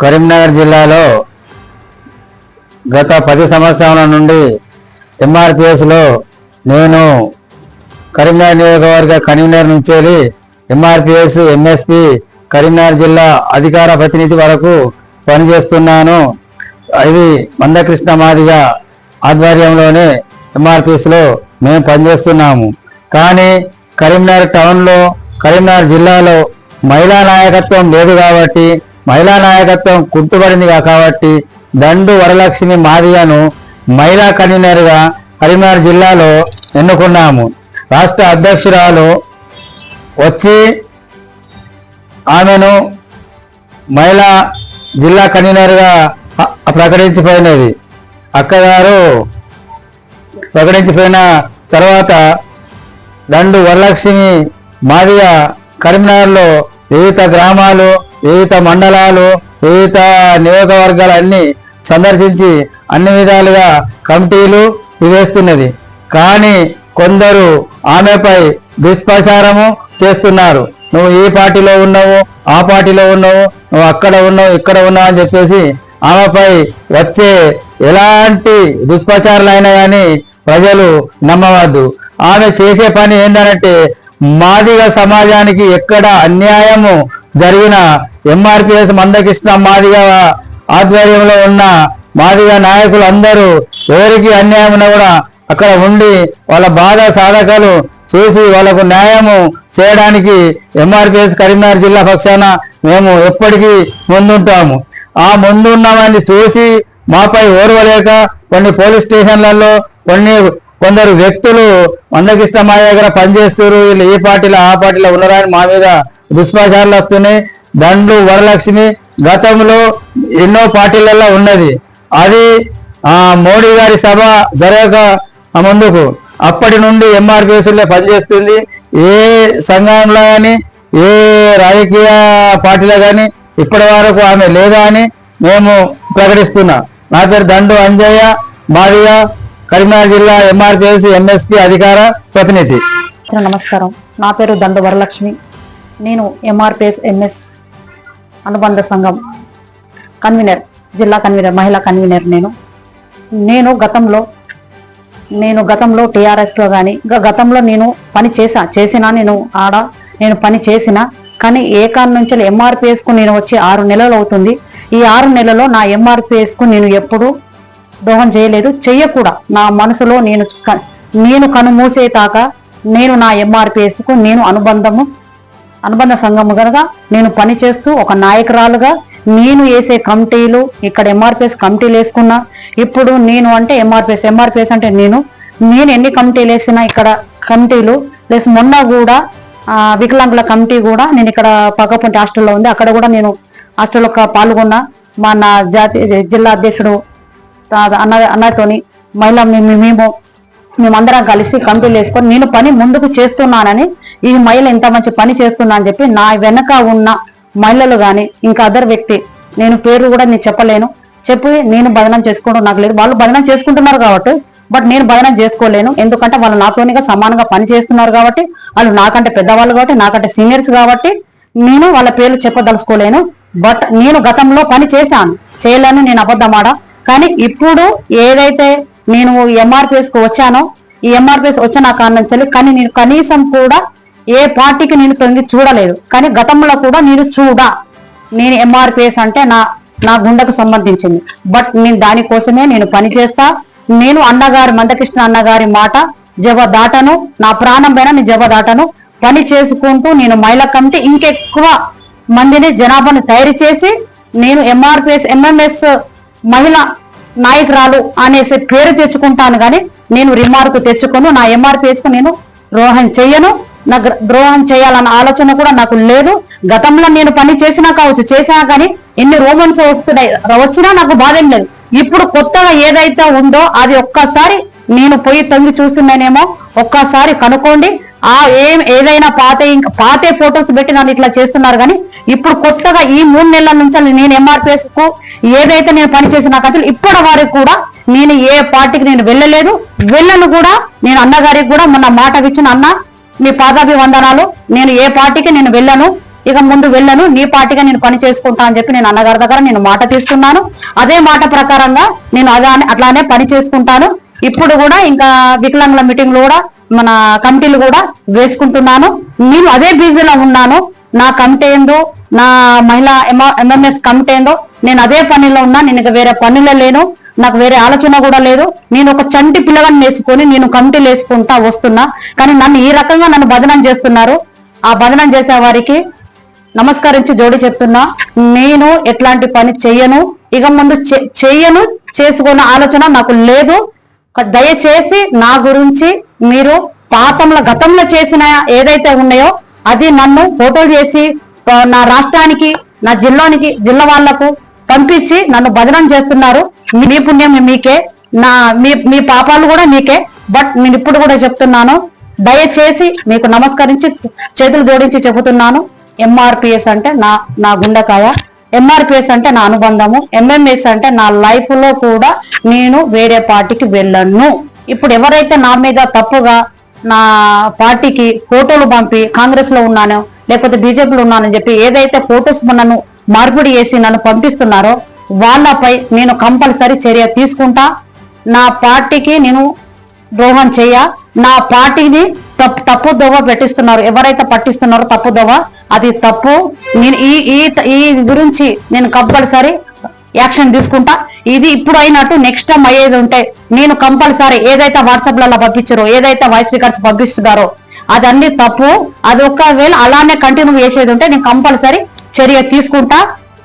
కరీంనగర్ జిల్లాలో గత పది సంవత్సరాల నుండి ఎంఆర్పిఎస్లో నేను కరీంనగర్ నియోజకవర్గ కన్వీనర్ నుంచి వెళ్ళి ఎంఆర్పిఎస్ ఎంఎస్పి కరీంనగర్ జిల్లా అధికార ప్రతినిధి వరకు పనిచేస్తున్నాను. ఇది మందకృష్ణ మాదిగ ఆధ్వర్యంలోనే ఎంఆర్పిఎస్లో మేము పనిచేస్తున్నాము. కానీ కరీంనగర్ టౌన్లో కరీంనగర్ జిల్లాలో మహిళా నాయకత్వం లేదు కాబట్టి మహిళా నాయకత్వం కుంటుపడింది కాబట్టి దండు వరలక్ష్మి మాదిగను మహిళా కన్వీనర్గా కరీంనగర్ జిల్లాలో ఎన్నుకున్నాము. రాష్ట్ర అధ్యక్షురాలు వచ్చి ఆమెను మహిళా జిల్లా కన్వీనర్గా ప్రకటించిపోయినది. అక్కగారు ప్రకటించిపోయిన తర్వాత దండు వరలక్ష్మి మాదిగ కరీంనగర్లో వివిధ గ్రామాలు వివిధ మండలాలు వివిధ నియోజకవర్గాలన్నీ సందర్శించి అన్ని విధాలుగా కమిటీలు వేస్తున్నది కానీ కొందరు ఆమెపై దుష్ప్రచారము చేస్తున్నారు. నువ్వు ఈ పార్టీలో ఉన్నావు? ఆ పార్టీలో ఉన్నావు? నువ్వు అక్కడ ఉన్నావు? ఇక్కడ ఉన్నావు? అని చెప్పేసి ఆమెపై వచ్చే ఎలాంటి దుష్ప్రచారాలైనా కానీ ప్రజలు నమ్మవద్దు. ఆమె చేసే పని ఏంటంటే మాదిగ సమాజానికి ఎక్కడ అన్యాయము జరిగిన ఎంఆర్పిఎస్ మందకృష్ణ మాదిగ ఆధ్వర్యంలో ఉన్న మాదిగ నాయకులు అందరూ ఎవరికి అన్యాయం కూడా అక్కడ ఉండి వాళ్ళ బాధ సాధకాలు చూసి వాళ్ళకు న్యాయము చేయడానికి ఎంఆర్పిఎస్ కరీంనగర్ జిల్లా పక్షాన మేము ఎప్పటికీ ముందుంటాము. ఆ ముందున్నామని చూసి మాపై ఓర్వలేక కొన్ని పోలీస్ స్టేషన్లలో కొన్ని కొందరు వ్యక్తులు మందకిష్ట మా దగ్గర పనిచేస్తారు వీళ్ళు ఈ పార్టీలో ఆ పార్టీలో ఉన్నారని మా మీద దుష్ప్రచారాలు వస్తున్నాయి దండ్లు వరలక్ష్మి గతంలో ఎన్నో పార్టీలలో ఉన్నది. అది ఆ మోడీ గారి సభ జరగక ముందుకు. అప్పటి నుండి ఎంఆర్పిఎస్లో పనిచేస్తుంది. ఏ సంఘంలో కానీ ఏ రాజకీయ పార్టీలో కానీ ఇప్పటి వరకు ఆమె లేదా అని మేము ప్రకటిస్తున్నాం. నా పేరు దండు అంజయ్య. మాదిగా కరీంనగర్ జిల్లా ఎంఆర్పిఎస్ ఎంఎస్పి అధికార ప్రతినిధి. నమస్కారం. నా పేరు దండు వరలక్ష్మి. నేను ఎంఆర్పిఎస్ ఎంఎస్ అనుబంధ సంఘం కన్వీనర్ జిల్లా కన్వీనర్ మహిళా కన్వీనర్ నేను. నేను గతంలో నేను గతంలో టీఆర్ఎస్లో కానీ గతంలో నేను పని చేసా చేసినా నేను ఆడ నేను పని చేసిన కానీ ఏకాన్ నుంచి ఎంఆర్పిఎస్కు నేను వచ్చి ఆరు నెలలు అవుతుంది. ఈ ఆరు నెలలో నా ఎంఆర్పిఎస్కు నేను ఎప్పుడూ దోహం చేయలేదు చెయ్యకూడా. నా మనసులో నేను నేను నేను కనుమూసేతాక నేను నా ఎంఆర్పిఎస్కు నేను అనుబంధము అనుబంధ సంఘము కనుక నేను పని చేస్తూ ఒక నాయకురాలుగా నేను వేసే కమిటీలు ఇక్కడ ఎంఆర్పిఎస్ కమిటీలు వేసుకున్నా ఇప్పుడు నేను అంటే ఎంఆర్పిఎస్ ఎంఆర్పిఎస్ అంటే నేను నేను ఎన్ని కమిటీలు వేసినా ఇక్కడ కమిటీలు ప్లస్ మొన్న కూడా వికలాంగుల కమిటీ కూడా నేను ఇక్కడ పక్కపంటి హాస్టల్లో ఉంది. అక్కడ కూడా నేను హాస్టల్లో పాల్గొన్నా. మా నా జాతి జిల్లా అధ్యక్షుడు అన్న అన్నతోని మహిళ మేము మేము మేమందరం కలిసి కమిటీలు వేసుకొని నేను పని ముందుకు చేస్తున్నానని ఈ మహిళ ఇంత మంచి పని చేస్తున్నా అని చెప్పి నా వెనక ఉన్న మహిళలు కానీ ఇంకా అదర్ వ్యక్తి నేను పేరు కూడా నేను చెప్పలేను. చెప్పి నేను బదనం చేసుకోవడం నాకు లేదు. వాళ్ళు బదనం చేసుకుంటున్నారు కాబట్టి బట్ నేను బదనం చేసుకోలేను. ఎందుకంటే వాళ్ళు నాతోనిగా సమానంగా పని చేస్తున్నారు కాబట్టి వాళ్ళు నాకంటే పెద్దవాళ్ళు కాబట్టి నాకంటే సీనియర్స్ కాబట్టి నేను వాళ్ళ పేర్లు చెప్పదలుచుకోలేను. బట్ నేను గతంలో పని చేశాను. చేయలేను నేను అబద్ధమాడ కానీ ఇప్పుడు ఏదైతే నేను ఎంఆర్పిఎస్కు వచ్చానో ఈ ఎంఆర్పిఎస్ వచ్చిన కారణం కానీ నేను కనీసం కూడా ఏ పార్టీకి నేను తొంగి చూడలేదు కానీ గతంలో కూడా నేను చూడా. నేను ఎంఆర్పిఎస్ అంటే నా నా గుండెకు సంబంధించింది. బట్ నేను దానికోసమే నేను పని చేస్తా. నేను అన్నగారి మందకృష్ణ అన్నగారి మాట జవ దాటను నా ప్రాణం పైన నేను జవ దాటను పని చేసుకుంటూ నేను మహిళా కమిటీ ఇంకెక్కువ మందిని జనాభాను తయారు చేసి నేను ఎంఆర్పిఎస్ ఎంఎంఎస్ మహిళ నాయకురాలు అనేసి పేరు తెచ్చుకుంటాను కానీ నేను రిమార్క్ తెచ్చుకోను. నా ఎంఆర్పిఎస్కు నేను రోహన్ చెయ్యను. నా ద్రోహం చేయాలన్న ఆలోచన కూడా నాకు లేదు. గతంలో నేను పని చేసినా కావచ్చు చేసినా కానీ ఎన్ని రోమన్స్ వస్తున్నాయి వచ్చినా నాకు బాధేం లేదు. ఇప్పుడు కొత్తగా ఏదైతే ఉందో అది ఒక్కసారి నేను పోయి తొంగి చూస్తున్నానేమో ఒక్కసారి కనుక్కోండి. ఆ ఏం ఏదైనా పాత ఇంకా పాతే ఫొటోస్ పెట్టి నన్ను ఇట్లా చేస్తున్నారు కానీ ఇప్పుడు కొత్తగా ఈ మూడు నెలల నుంచి నేను ఎంఆర్పిఎస్కు ఏదైతే నేను పని చేసిన కథలు ఇప్పటి వరకు కూడా నేను ఏ పార్టీకి నేను వెళ్ళలేదు. వెళ్ళను కూడా నేను అన్నగారికి కూడా మొన్న మాట ఇచ్చిన అన్న మీ పాదాభివందనాలు. నేను ఏ పార్టీకి నేను వెళ్ళను ఇక ముందు వెళ్ళను నీ పార్టీగా నేను పని చేసుకుంటా అని చెప్పి నేను అన్నగారి దగ్గర నేను మాట తీసుకున్నాను అదే మాట ప్రకారంగా నేను అదా అట్లానే పని చేసుకుంటాను. ఇప్పుడు కూడా ఇంకా వికలాంగుల మీటింగ్లు కూడా మన కమిటీలు కూడా వేసుకుంటున్నాను. నేను అదే బిజీలో ఉన్నాను. నా కమిటీ ఏందో నా మహిళా ఎంఎంఎస్ కమిటీ ఏందో నేను అదే పనిలో ఉన్నా నేను ఇక వేరే పనిలో లేను. నాకు వేరే ఆలోచన కూడా లేదు. నేను ఒక చంటి పిల్లగాన్ని వేసుకొని నేను కమిటీలు వేసుకుంటా వస్తున్నా. కానీ నన్ను ఈ రకంగా నన్ను బదనం చేస్తున్నారు. ఆ బదనం చేసే వారికి నమస్కరించి జోడి చెప్తున్నా నేను ఎట్లాంటి పని చెయ్యను. ఇక ముందు చె- చెయ్యను. చేసుకున్న ఆలోచన నాకు లేదు. దయచేసి నా గురించి మీరు పాపంలో గతంలో చేసిన ఏదైతే ఉన్నాయో అది నన్ను ఫోటోలు చేసి నా రాష్ట్రానికి నా జిల్లానికి జిల్లా వాళ్ళకు పంపించి నన్ను బదనం చేస్తున్నారు. మీ పుణ్యం మీకే నా మీ మీ పాపాలు కూడా మీకే బట్ నేను ఇప్పుడు కూడా చెప్తున్నాను దయచేసి మీకు నమస్కరించి చేతులు జోడించి చెబుతున్నాను ఎంఆర్పిఎస్ అంటే నా నా గుండెకాయ ఎంఆర్పిఎస్ అంటే నా అనుబంధము ఎంఎంఎస్ అంటే నా లైఫ్లో కూడా నేను వేరే పార్టీకి వెళ్ళను. ఇప్పుడు ఎవరైతే నా మీద తప్పుగా నా పార్టీకి ఫోటోలు పంపి కాంగ్రెస్లో ఉన్నాను లేకపోతే బీజేపీలో ఉన్నానని చెప్పి ఏదైతే ఫోటోస్ నన్ను మార్పిడి చేసి నన్ను పంపిస్తున్నారో వాళ్ళపై నేను కంపల్సరీ చర్య తీసుకుంటా. నా పార్టీకి నేను ద్రోహం చేయ. నా పార్టీని తప్పు తప్పు దోవ పెట్టిస్తున్నారు. ఎవరైతే పట్టిస్తున్నారో తప్పు దోవ అది తప్పు. నేను ఈ ఈ ఈ గురించి నేను కంపల్సరీ యాక్షన్ తీసుకుంటా. ఇది ఇప్పుడు అయినట్టు నెక్స్ట్ టైం అయ్యేది ఉంటే నేను కంపల్సరీ ఏదైతే వాట్సాప్లలో పంపించారో ఏదైతే వాయిస్ రికార్డ్స్ పంపిస్తున్నారో అదన్నీ తప్పు. అది ఒకవేళ అలానే కంటిన్యూ చేసేది ఉంటే నేను కంపల్సరీ చర్య తీసుకుంటా.